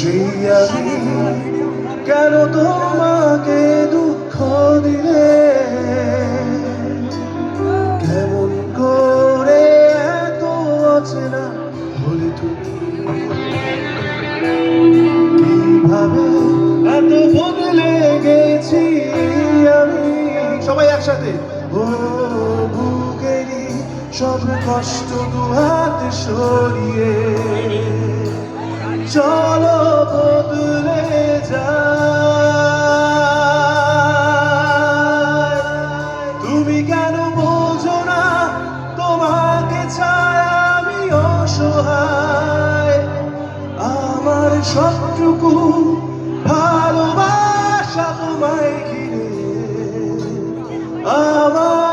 সেই কেন তোমাকে দুঃখ দিলে? কেমন করে এত অচেনা হলে তুমি? কীভাবে এত বদলে গেছি আমি? সবাই একসাথে। ও বুকেরি সব কষ্ট দু হাতে সরিয়ে, চলো যায় তুমি তোমাকে ছাড়া আমি অসহায়। আমার সবটুকু ভালোবাসা তোমায় ঘিরে। আমার